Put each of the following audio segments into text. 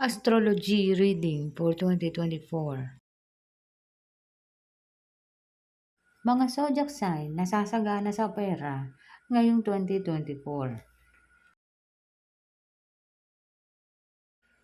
Astrology reading for 2024. Mga zodiac sign na sasagana sa pera ngayong 2024.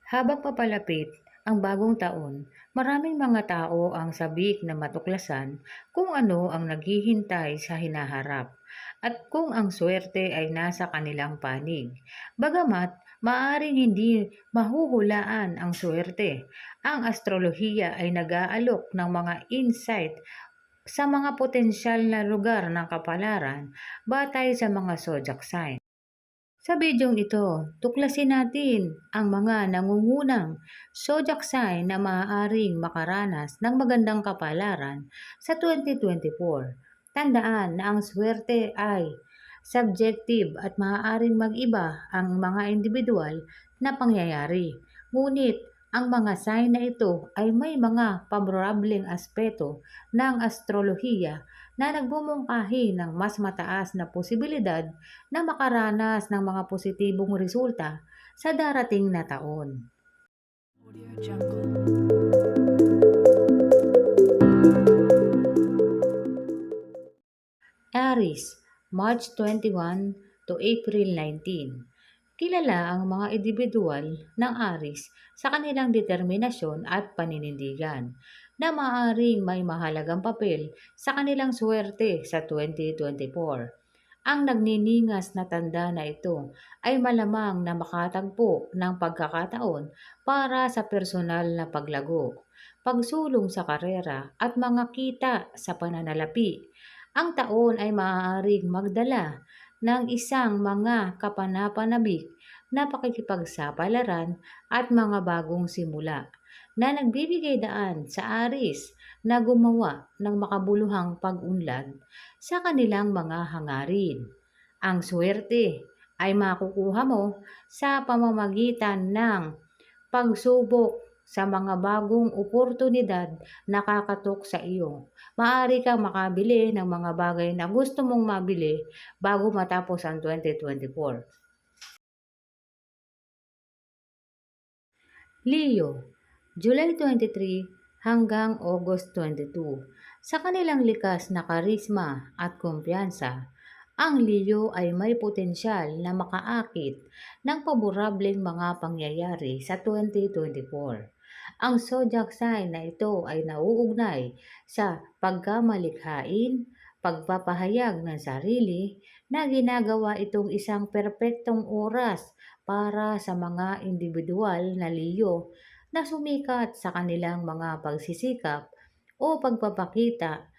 Habang papalapit ang bagong taon, maraming mga tao ang sabik na matuklasan kung ano ang naghihintay sa hinaharap at kung ang swerte ay nasa kanilang panig. Bagamat maaring hindi mahuhulaan ang swerte, ang astrolohiya ay nag-aalok ng mga insight sa mga potensyal na lugar ng kapalaran batay sa mga zodiac sign. Sa bidyong ito, tuklasin natin ang mga nangungunang zodiac sign na maaaring makaranas ng magandang kapalaran sa 2024 Tandaan na ang swerte ay subjective at maaaring mag-iba ang mga individual na pangyayari. Ngunit ang mga sign na ito ay may mga pabrorableng aspeto ng astrolohiya na nagbumungkahi ng mas mataas na posibilidad na makaranas ng mga positibong resulta sa darating na taon. Audio Jungle. Aries, March 21 to April 19. Kilala ang mga individual ng Aries sa kanilang determinasyon at paninindigan na maaaring may mahalagang papel sa kanilang swerte sa 2024. Ang nagniningas na tanda na ito ay malamang na makatagpo ng pagkakataon para sa personal na paglago, pagsulong sa karera at mga kita sa pananalapi ang taon ay maaaring magdala ng isang mga kapanapanabik na pakikipagsapalaran at mga bagong simula na nagbibigay daan sa Aris na gumawa ng makabuluhang pag-unlad sa kanilang mga hangarin. Ang swerte ay makukuha mo sa pamamagitan ng pagsubok sa mga bagong oportunidad na kakatok sa iyo. Maaari kang makabili ng mga bagay na gusto mong mabili bago matapos ang 2024. Leo, July 23 hanggang August 22. Sa kanilang likas na karisma at kumpiyansa, ang Leo ay may potensyal na makaakit ng paborableng mga pangyayari sa 2024. Ang zodiac sign na ito ay nauugnay sa pagkamalikhain, pagpapahayag ng sarili na ginagawa itong isang perpektong oras para sa mga individual na liyo na sumikat sa kanilang mga pagsisikap o pagpapakita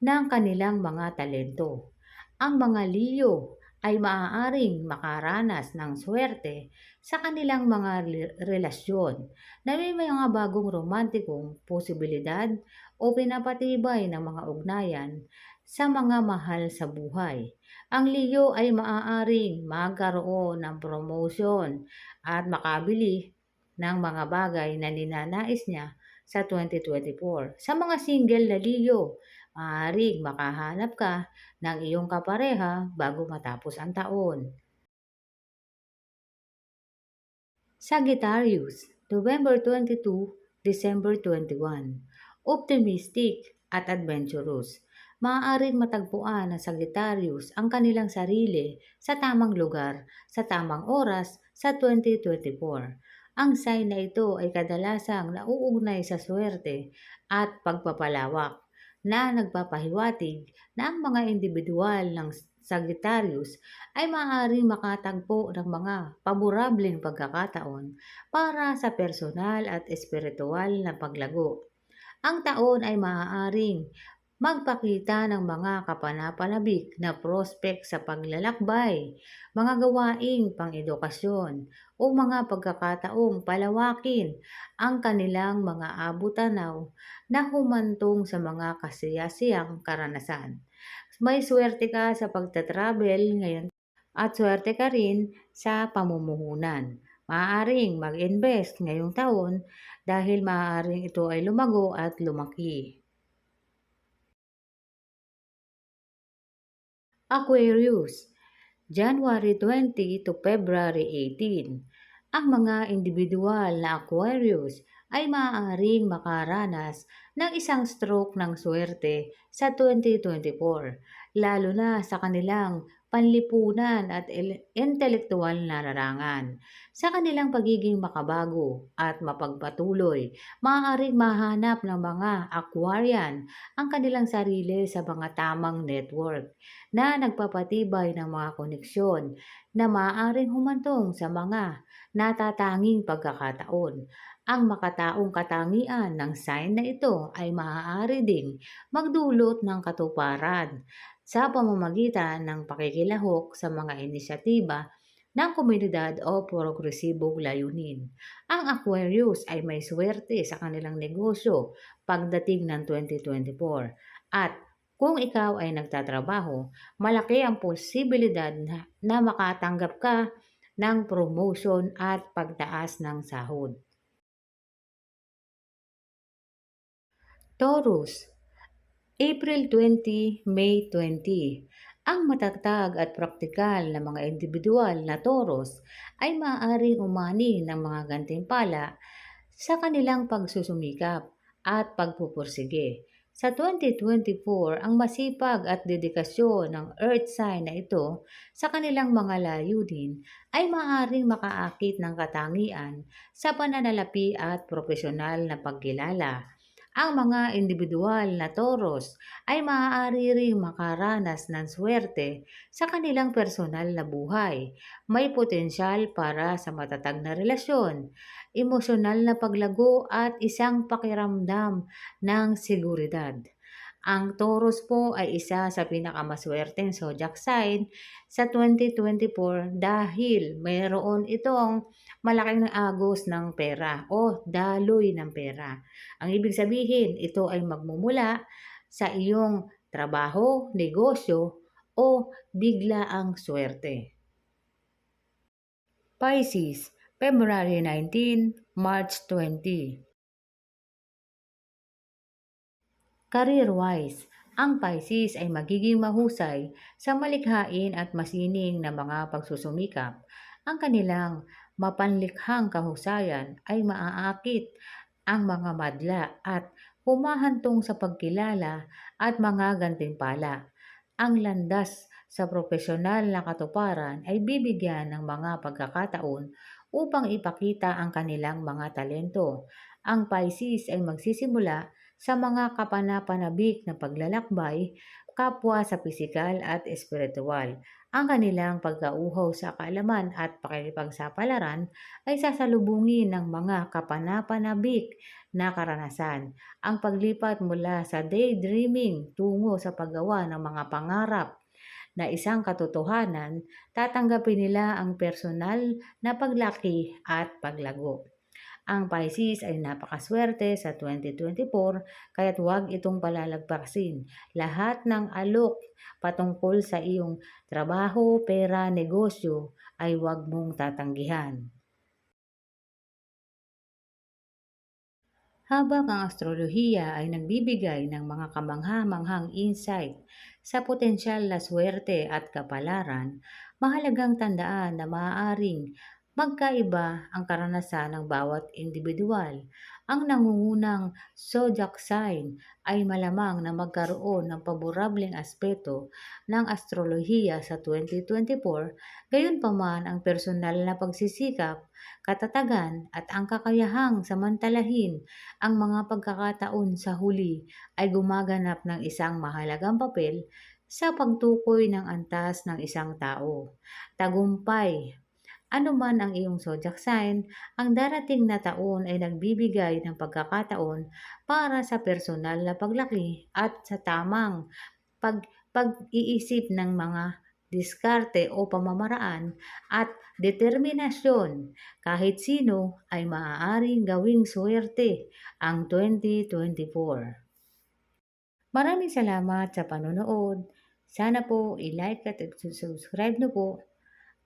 ng kanilang mga talento. Ang mga liyo ay maaaring makaranas ng swerte sa kanilang mga relasyon na may mga bagong romantikong posibilidad o pinapatibay ng mga ugnayan sa mga mahal sa buhay. Ang Leo ay maaaring magkaroon ng promotion at makabili ng mga bagay na ninanais niya sa 2024. Sa mga single na Leo, maaaring makahanap ka ng iyong kapareha bago matapos ang taon. Sagittarius, November 22, December 21. Optimistic at adventurous. Maaaring matagpuan ng Sagittarius ang kanilang sarili sa tamang lugar, sa tamang oras sa 2024. Ang sign na ito ay kadalasang nauugnay sa swerte at pagpapalawak na nagpapahiwatig na ang mga individual ng Sagittarius ay maaaring makatagpo ng mga paborableng pagkakataon para sa personal at espiritual na paglago. Ang taon ay maaaring magpakita ng mga kapanapanabik na prospect sa paglalakbay, mga gawaing pang-edukasyon o mga pagkakataong palawakin ang kanilang mga abutanaw na humantong sa mga kasiyasiyang karanasan. May swerte ka sa pagta-travel ngayon at swerte ka rin sa pamumuhunan. Maaaring mag-invest ngayong taon dahil maaaring ito ay lumago at lumaki. Aquarius, January 20 to February 18. Ang mga individual na Aquarius ay maaaring makaranas ng isang stroke ng swerte sa 2024, lalo na sa kanilang panlipunan at intelektual na larangan. Sa kanilang pagiging makabago at mapagpatuloy, maaaring mahanap ng mga Aquarian ang kanilang sarili sa mga tamang network na nagpapatibay ng mga koneksyon na maaaring humantong sa mga natatanging pagkakataon. Ang makataong katangian ng sign na ito ay maaari ding magdulot ng katuparan sa pamamagitan ng pakikilahok sa mga inisyatiba ng komunidad o progresibong layunin. Ang Aquarius ay may swerte sa kanilang negosyo pagdating ng 2024 at kung ikaw ay nagtatrabaho, malaki ang posibilidad na, na makatanggap ka ng promotion at pagtaas ng sahod. Taurus, April 20, May 20. Ang matatag at praktikal na mga individual na Taurus ay maaaring umani ng mga gantimpala sa kanilang pagsusumikap at pagpupursige. Sa 2024, ang masipag at dedikasyon ng earth sign na ito sa kanilang mga layunin ay maaaring makaakit ng katangian sa pananalapi at profesional na pagkilala ang mga individual na toros ay maaari ring makaranas ng swerte sa kanilang personal na buhay. May potensyal para sa matatag na relasyon, emosyonal na paglago at isang pakiramdam ng seguridad. Ang Taurus po ay isa sa pinakamaswerteng zodiac sign sa 2024 dahil mayroon itong malaking agos ng pera o daloy ng pera. Ang ibig sabihin, ito ay magmumula sa iyong trabaho, negosyo o bigla ang swerte. Pisces, February 19, March 20 Career-wise, ang Pisces ay magiging mahusay sa malikhain at masining na mga pagsusumikap. Ang kanilang mapanlikhang kahusayan ay maaakit ang mga madla at humahantong sa pagkilala at mga gantimpala. Ang landas sa profesional na katuparan ay bibigyan ng mga pagkakataon upang ipakita ang kanilang mga talento. Ang Pisces ay magsisimula sa mga kapanapanabik na paglalakbay kapwa sa pisikal at espiritual. Ang kanilang pagkauhaw sa kaalaman at pakikipagsapalaran ay sasalubungin ng mga kapanapanabik na karanasan. Ang paglipat mula sa daydreaming tungo sa paggawa ng mga pangarap na isang katotohanan, tatanggapin nila ang personal na paglaki at paglago. Ang Pisces ay napakaswerte sa 2024 kaya't huwag itong palalagpasin. Lahat ng alok patungkol sa iyong trabaho, pera, negosyo ay huwag mong tatanggihan. Habang ang astrolohiya ay nagbibigay ng mga kamangha-manghang insight sa potensyal na swerte at kapalaran, mahalagang tandaan na maaaring Magkaiba ang karanasan ng bawat individual. Ang nangungunang zodiac sign ay malamang na magkaroon ng paborableng aspeto ng astrolohiya sa 2024, gayunpaman ang personal na pagsisikap, katatagan at ang kakayahang samantalahin ang mga pagkakataon sa huli ay gumaganap ng isang mahalagang papel sa pagtukoy ng antas ng isang tao. Tagumpay ano man ang iyong zodiac sign, ang darating na taon ay nagbibigay ng pagkakataon para sa personal na paglaki at sa tamang pag, pag-iisip ng mga diskarte o pamamaraan at determinasyon. Kahit sino ay maaaring gawing swerte ang 2024. Maraming salamat sa panonood. Sana po i-like at subscribe na po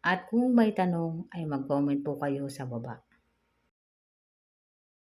at kung may tanong ay mag-comment po kayo sa baba.